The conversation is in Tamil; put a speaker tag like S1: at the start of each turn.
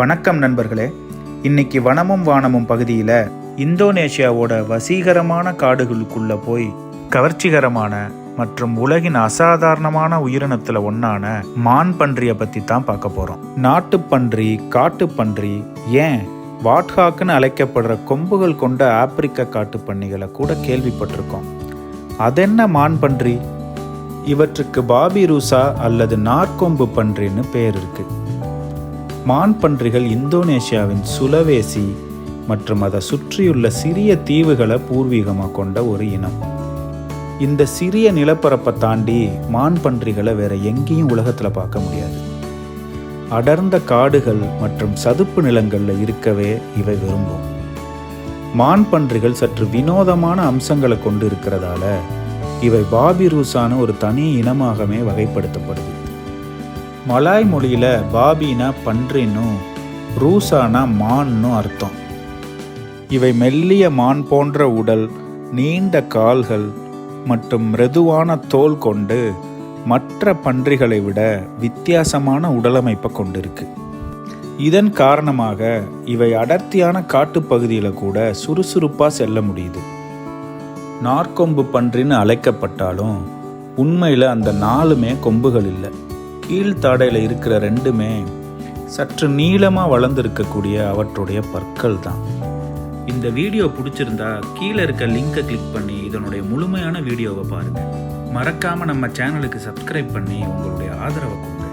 S1: வணக்கம் நண்பர்களே. இன்னைக்கு வனமும் வானமும் பகுதியில் இந்தோனேஷியாவோட வசீகரமான காடுகளுக்குள்ள போய் கவர்ச்சிகரமான மற்றும் உலகின் அசாதாரணமான உயிரினத்துல ஒன்னான மான் பன்றியை பத்தி தான் பார்க்க போறோம். நாட்டுப்பன்றி காட்டுப்பன்றி ஏன் வாட்ஹாக்குன்னு அழைக்கப்படுற கொம்புகள் கொண்ட ஆப்பிரிக்க காட்டுப்பன்னிகளை கூட கேள்விப்பட்டிருக்கோம். அதென்ன மான் பன்றி இவற்றுக்கு பாபி ரூசா அல்லது நார்கொம்பு பன்றின்னு பேர் இருக்கு. மான் பன்றிகள் இந்தோனேஷியாவின் சுலவேசி மற்றும் அதை சுற்றியுள்ள சிறிய தீவுகளை பூர்வீகமாக கொண்ட ஒரு இனம். இந்த சிறிய நிலப்பரப்பை தாண்டி மான் பன்றிகளை வேற எங்கேயும் உலகத்தில் பார்க்க முடியாது. அடர்ந்த காடுகள் மற்றும் சதுப்பு நிலங்களில் இருக்கவே இவை விரும்பும். மான் பன்றிகள் சற்று வினோதமான அம்சங்களை கொண்டு இருக்கிறதால இவை பாபிரூசான ஒரு தனி இனமாகவே வகைப்படுத்தப்படுது. மலாய் மொழியில் பாபினா பன்றின்னும் ரூசானா மான்னு அர்த்தம். இவை மெல்லிய மான் போன்ற உடல் நீண்ட கால்கள் மற்றும் மிருதுவான தோல் கொண்டு மற்ற பன்றிகளை விட வித்தியாசமான உடலமைப்பை கொண்டிருக்கு. இதன் காரணமாக இவை அடர்த்தியான காட்டுப்பகுதியில் கூட சுறுசுறுப்பாக செல்ல முடியுது. நார்கொம்பு பன்றின்னு அழைக்கப்பட்டாலும் உண்மையில் அந்த நாலுமே கொம்புகள் இல்லை. கீழ்த்தாடையில் இருக்கிற ரெண்டுமே சற்று நீளமாக வளர்ந்துருக்கக்கூடிய அவற்றுடைய பற்கள் தான் இந்த வீடியோ பிடிச்சிருந்தா கீழே இருக்க லிங்கை கிளிக் பண்ணி இதனுடைய முழுமையான வீடியோவை பாருங்கள் மறக்காமல் நம்ம சேனலுக்கு சப்ஸ்கிரைப் பண்ணி உங்களுடைய ஆதரவை கொடுங்க.